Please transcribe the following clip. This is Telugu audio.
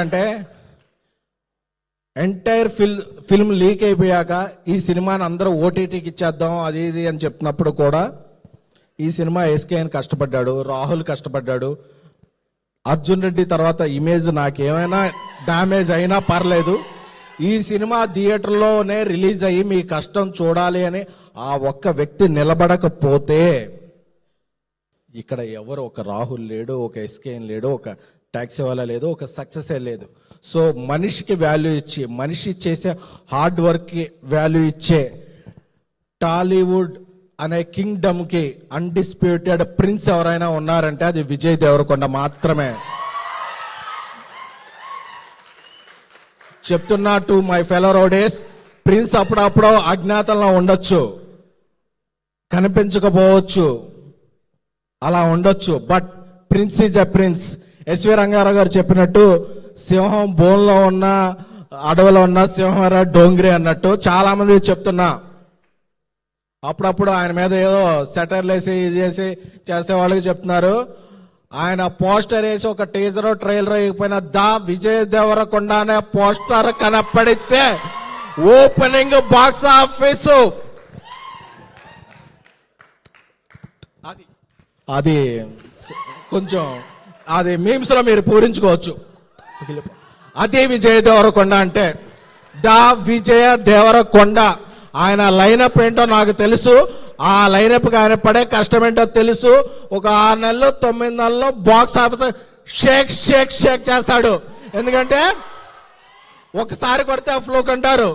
అంటే ఎంటైర్ ఫిల్ ఫిల్మ్ లీక్ అయిపోయాక ఈ సినిమాని అందరూ ఓటీటీకి ఇచ్చేద్దాం అది ఇది అని చెప్పినప్పుడు కూడా ఈ సినిమా ఎస్కేఎన్ కష్టపడ్డాడు రాహుల్ కష్టపడ్డాడు అర్జున్ రెడ్డి తర్వాత ఇమేజ్ నాకేమైనా డ్యామేజ్ అయినా పర్లేదు. ఈ సినిమా థియేటర్లోనే రిలీజ్ అయ్యి మీ కష్టం చూడాలి అని ఆ ఒక్క వ్యక్తి నిలబడకపోతే ఇక్కడ ఎవరు? ఒక రాహుల్ లేడు ఒక ఎస్కేఎన్ లేడు ఒక ట్యాక్సీ వల్ల లేదు ఒక సక్సెస్ లేదు. సో మనిషికి వాల్యూ ఇచ్చి మనిషి చేసే హార్డ్ వర్క్కి వాల్యూ ఇచ్చే టాలీవుడ్ అనే కింగ్డమ్కి అన్డిస్ప్యూటెడ్ ప్రిన్స్ ఎవరైనా ఉన్నారంటే అది విజయ్ దేవరకొండ మాత్రమే. చెప్తున్నా to my fellow rowdies prince అప్పుడప్పుడు అజ్ఞాతంలో ఉండొచ్చు కనిపించకపోవచ్చు అలా ఉండొచ్చు but prince is a prince S V Rangarao గారు చెప్పినట్టు సింహం బోన్లో ఉన్న అడవిలో ఉన్న సింహం డోంగ్రి అన్నట్టు చాలా మంది చెప్తున్నా. అప్పుడప్పుడు ఆయన మీద ఏదో సెటర్లు వేసి ఇది చేసి చేసే వాళ్ళకి చెప్తున్నారు. ఆయన పోస్టర్ వేసి ఒక టీజర్ ట్రైలర్ అయిపోయిన దా విజయ్ దేవరకొండ అనే పోస్టర్ కనపడితే ఓపెనింగ్ బాక్స్ ఆఫీసు. అది. అది కొంచెం అది మీమ్స్లో మీరు పూరించుకోవచ్చు. అదే విజయ దేవరకొండ అంటే దా విజయ దేవరకొండ. ఆయన లైనప్ ఏంటో నాకు తెలుసు. ఆ లైనప్కి ఆయన పడే కష్టం ఏంటో తెలుసు. ఒక ఆరు నెలలు తొమ్మిది నెలలు box office shake shake shake చేస్తాడు. ఎందుకంటే ఒకసారి కొడితే ఫ్లోక్ అంటారు.